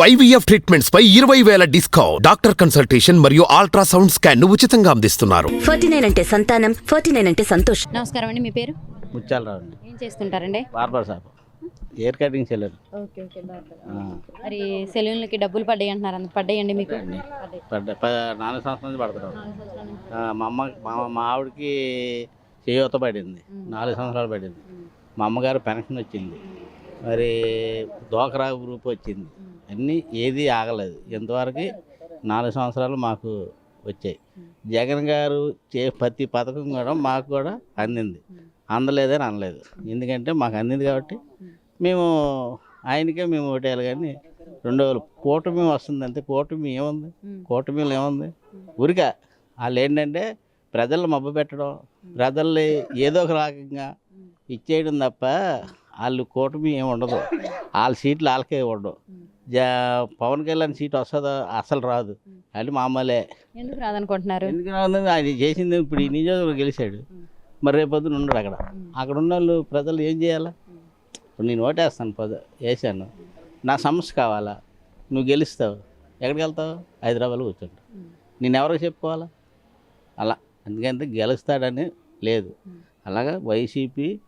IVF treatments పై ఇరవై వేల డిస్కౌంట్. డాక్టర్ కన్సల్టేషన్ మరియు అల్ట్రాసౌండ్ స్కాన్ను ఉచితంగా అందిస్తున్నారు. ఫార్టీ నైన్ అంటే సంతానం ఫార్టీ నైన్ అంటే సంతోషం. నమస్కారం అండి మీ పేరు? ముత్యాలరావు అండి. ఏం చేస్తుంటారండి? Barber shop. హెయిర్ కటింగ్ సెల్లర్. ఓకే ఓకే మరి సెలూన్లకి డబ్బులు పడ్డాయి అంటున్నారు అంత పడ్డాయండి మీకు? పడ్డాయి. పడ్డ ప- నాలుగు సంవత్సరాల నుంచి పడుతున్నాం. ఆ, మా అమ్మ మా మా ఆవిడకి చేయూత పడింది. నాలుగు సంవత్సరాలు పడింది. మా అమ్మగారు పెన్షన్ వచ్చింది. మరి డోకరా గ్రూప్ వచ్చింది. అన్నీ ఏది ఆగలేదు. ఇంతవరకు నాలుగు సంవత్సరాలు మాకు వచ్చాయి. జగన్ గారు చే ప్రతి పథకం కూడా మాకు కూడా అందింది. అందలేదని అనలేదు. ఎందుకంటే మాకు అందింది కాబట్టి మేము ఆయనకే మేము ఓటేయాలి కానీ రెండు వేలు కూటమి వస్తుంది అంతే కూటమి ఏముంది? కూటమిలో ఏముంది? ఉరిక వాళ్ళు ఏంటంటే ప్రజలను మబ్బు పెట్టడం ప్రజల్ని ఏదో ఒక రకంగా ఇచ్చేయడం తప్ప వాళ్ళు కూటమి ఏమి ఉండదు. వాళ్ళ సీట్లు వాళ్ళకే ఉండవు. జా పవన్ కళ్యాణ్ సీట్ వస్తుందో అసలు రాదు. అది మామూలే. ఎందుకు రాదనుకుంటున్నారు? ఎందుకు రాదు? ఆయన చేసింది ఇప్పుడు ఈ నియోజకవర్గం గెలిచాడు. మరి రేపొద్దున ఉండడు అక్కడ. అక్కడ ఉన్న వాళ్ళు ప్రజలు ఏం చేయాలా? ఇప్పుడు నేను ఓటేస్తాను పద వేసాను నా సమస్య కావాలా? నువ్వు గెలుస్తావు. ఎక్కడికి వెళ్తావు? హైదరాబాద్లో కూర్చుంటావు నేను ఎవరికి చెప్పుకోవాలా? అలా. ఎందుకంటే గెలుస్తాడని లేదు. అలాగా వైసీపీ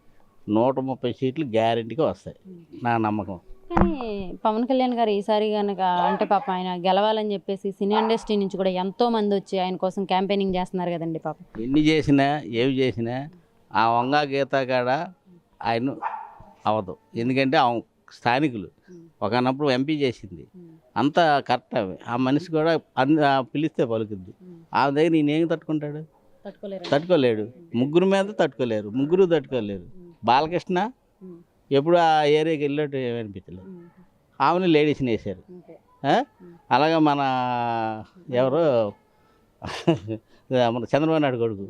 నూట ముప్పై సీట్లు గ్యారెంటీగా వస్తాయి. నా నమ్మకం. కానీ పవన్ కళ్యాణ్ గారు ఈసారి కనుక అంటే పాప ఆయన గెలవాలని చెప్పేసి సినీ ఇండస్ట్రీ నుంచి కూడా ఎంతో మంది వచ్చి ఆయన కోసం క్యాంపెయినింగ్ చేస్తున్నారు కదండి పాప. ఎన్ని చేసినా ఏవి చేసినా ఆ వంగా గీత కాడ ఆయన అవ్వదు. ఎందుకంటే ఆ స్థానికులు. ఒకనప్పుడు ఎంపీ చేసింది. అంత కరెక్ట్ అవి. ఆ మనిషి కూడా అంద ఆ పిలిస్తే పలుకుద్ది. ఆ దగ్గర నేనేం తట్టుకుంటాడు? తట్టుకోలేడు. ముగ్గురు మీద తట్టుకోలేరు. ముగ్గురు తట్టుకోలేరు. బాలకృష్ణ ఎప్పుడు ఆ ఏరియాకి వెళ్ళినట్టు ఏమనిపించలేదు. ఆమెను లేడీస్ని వేశారు ఆ? అలాగే మన ఎవరు? మన చంద్రబాబు నాయుడు కొడుకు.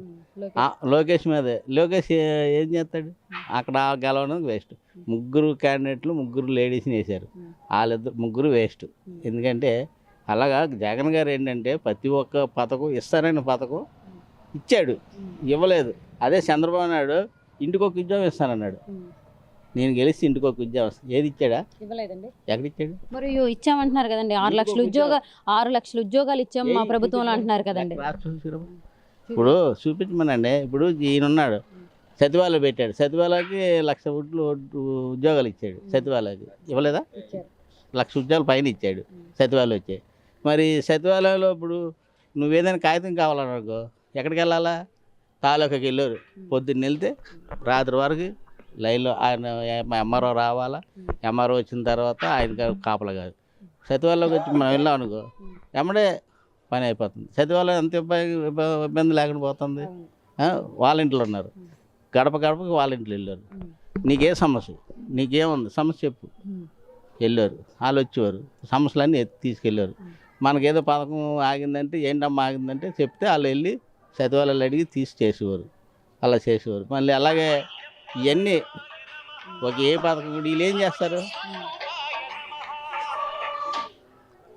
లోకేష్. మీదే. లోకేష్ ఏ- ఏం చేస్తాడు? అక్కడ గెలవడం వేస్ట్ ముగ్గురు క్యాండిడేట్లు ముగ్గురు లేడీస్ని వేశారు వాళ్ళిద్దరు ముగ్గురు వేస్ట్ ఎందుకంటే అలాగా జగన్ గారు ఏంటంటే ప్రతి ఒక్క పథకం ఇస్తారని పథకం ఇచ్చాడు. ఇవ్వలేదు. అదే చంద్రబాబు నాయుడు ఇంటికి ఒక ఉద్యోగం ఇస్తానన్నాడు. నేను గెలిచి ఇంటికి ఒక ఉద్యోగం. ఏది ఇచ్చాడా? ఇవ్వలేదండి. ఎక్కడ ఇచ్చాడు మరి ఇచ్చామంటున్నారు కదండి. ఆరు లక్షల ఉద్యోగ. ఆరు లక్షల ఉద్యోగాలు ఇచ్చాం మా ప్రభుత్వంలో అంటున్నారు కదండి. ఇప్పుడు చూపించమనండి. ఇప్పుడు ఈయన ఉన్నాడు సతివాలో పెట్టాడు. సతివాలకి లక్ష ఉడ్లు ఉద్యోగాలు ఇచ్చాడు. సతివాలకి ఇవ్వలేదా? లక్ష ఉద్యోగాలు పైన ఇచ్చాడు. సతివాళ్ళు వచ్చాయి మరి సతివాలయంలో ఇప్పుడు నువ్వేదైనా కాగితం కావాలనుకో ఎక్కడికి వెళ్ళాలా తాలూకాకి వెళ్ళారు. పొద్దున్న వెళ్తే రాత్రి వరకు లైన్లో ఆయన ఎంఆర్ఓ రావాలా? ఎంఆర్ఓ వచ్చిన తర్వాత ఆయన కాపలా కాదు. సతివాళ్ళకి వచ్చి మనం వెళ్ళాం అనుకో ఎమ్మడే పని అయిపోతుంది. సతివాళ్ళం ఎంత ఇబ్బంది ఇబ్బంది లేకుండా పోతుంది. వాళ్ళ ఇంట్లో ఉన్నారు. గడప గడపకి వాళ్ళ ఇంట్లో వెళ్ళారు. నీకే సమస్య నీకేముంది? సమస్య చెప్పు. వెళ్ళారు. వాళ్ళు వచ్చేవారు. సమస్యలన్నీ తీసుకెళ్ళారు. మనకేదో పథకం ఆగిందంటే ఏంటమ్మా ఆగిందంటే చెప్తే వాళ్ళు వెళ్ళి సతివాళ్ళు అడిగి తీసి చేసేవారు. అలా చేసేవారు. మళ్ళీ అలాగే ఇవన్నీ ఒక ఏ పథకం కూడా వీళ్ళు ఏం చేస్తారు?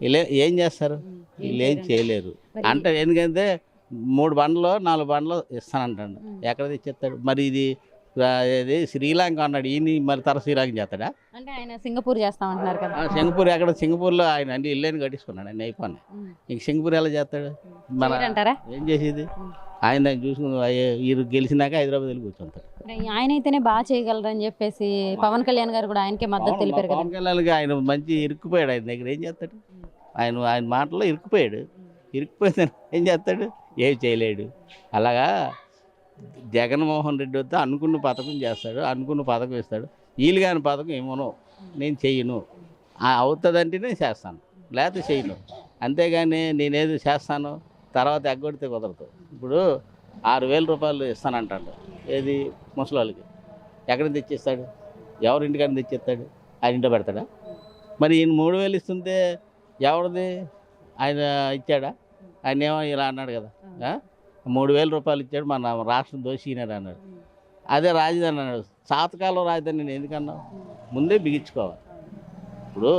వీళ్ళు ఏం చేస్తారు? వీళ్ళు ఏం చేయలేరు. అంటే ఎందుకంటే మూడు బండ్లు నాలుగు బండ్లు ఇస్తానంటాడు. ఎక్కడ తెచ్చిస్తాడు? మరి ఇది ఇది శ్రీలంక అన్నాడు. ఈయన మరి తర శ్రీలంక చేస్తాడా? అంటే ఆయన సింగపూర్ చేస్తామంటున్నారు కదా. సింగపూర్ ఎక్కడ? సింగపూర్లో ఆయన అన్ని ఇల్లేని కట్టించుకున్నాడు ఆయన అయిపోయి ఇంక సింగపూర్ ఎలా చేస్తాడు? మన అంటారా ఏం చేసేది? ఆయన దాన్ని చూసుకుని వీరు గెలిచినాక హైదరాబాద్ వెళ్ళి కూర్చుంటారు ఆయన అయితేనే బాగా చేయగలరని చెప్పేసి పవన్ కళ్యాణ్ గారు కూడా ఆయనకే మద్దతు తెలిపారు పవన్ కళ్యాణ్కి ఆయన మంచి ఇరుక్కుపోయాడు. ఆయన దగ్గర ఏం చేస్తాడు? ఆయన ఆయన మాటల్లో ఇరుక్కుపోయాడు. ఇరుక్కుపోయింది ఏం చేస్తాడు? ఏం చేయలేడు. అలాగా జగన్మోహన్ రెడ్డి వద్ద అనుకున్న పథకం చేస్తాడు అనుకున్న పథకం ఇస్తాడు. వీలు కాని పథకం ఏమోనో నేను చెయ్యను అవుతుందంటే నేను చేస్తాను లేకపోతే చేయను. అంతేగాని నేనేది చేస్తాను తర్వాత ఎగ్గొడితే కుదరదు. ఇప్పుడు ఆరు వేల రూపాయలు ఇస్తానంటాడు. ఏది? ముసలి ఎక్కడ తెచ్చిస్తాడు? ఎవరి ఇంటికాడ తెచ్చిస్తాడు? ఆయన ఇంట్లో పెడతాడా? మరి ఈయన మూడు వేలు ఇస్తుంటే ఎవరిది? ఆయన ఇచ్చాడా? ఆయన ఏమో ఇలా అన్నాడు కదా. మూడు వేల రూపాయలు ఇచ్చాడు మన రాష్ట్రం దోషినాడు అన్నాడు. అదే రాజధాని అన్నాడు. తాతకాలం రాజధాని నేను ఎందుకన్నావు ముందే బిగించుకోవాలి. ఇప్పుడు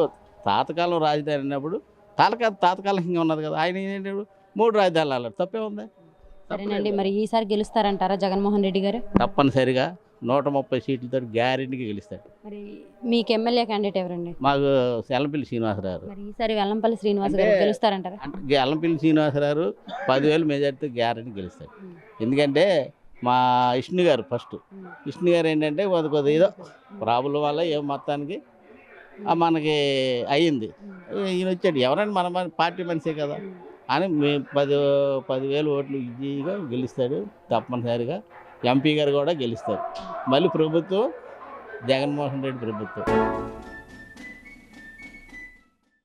తాతకాలం రాజధాని అన్నప్పుడు తాతకాల తాతకాలికంగా ఉన్నది కదా ఆయన ఏంటంటే మూడు రాజధానులు అన్నాడు. తప్పే ఉంది? సరేనండి మరి ఈసారి గెలుస్తారంటారా జగన్మోహన్ రెడ్డి గారు? తప్పనిసరిగా నూట ముప్పై సీట్లతో గ్యారెంటీగా గెలుస్తాడు. మరి మీకు ఎమ్మెల్యే క్యాండిడేట్ ఎవరండి? మాకు ఎల్లంపల్లి శ్రీనివాసరావు మరి ఈసారి వెల్లంపల్లి శ్రీనివాస్ గారు అంటే- గెలుస్తారంటారా అంటే ఎల్లంపల్లి శ్రీనివాసరావు పదివేలు మెజార్టీతో గ్యారెంటీ గెలుస్తాడు. ఎందుకంటే మా విష్ణు గారు ఫస్ట్. విష్ణు గారు ఏంటంటే కొద్ది కొద్ది ఏదో ప్రాబ్లం వల్ల ఏం మొత్తానికి ఆ మనకి అయ్యింది. ఈయన వచ్చాడు. ఎవరైనా మన మన పార్టీ మనిషే కదా. అని మేము పది పదివేలు ఓట్లు ఈజీగా గెలుస్తాడు తప్పనిసరిగా. ఎంపీ గారు కూడా గెలుస్తారు. మళ్ళీ ప్రభుత్వం జగన్మోహన్ రెడ్డి ప్రభుత్వం.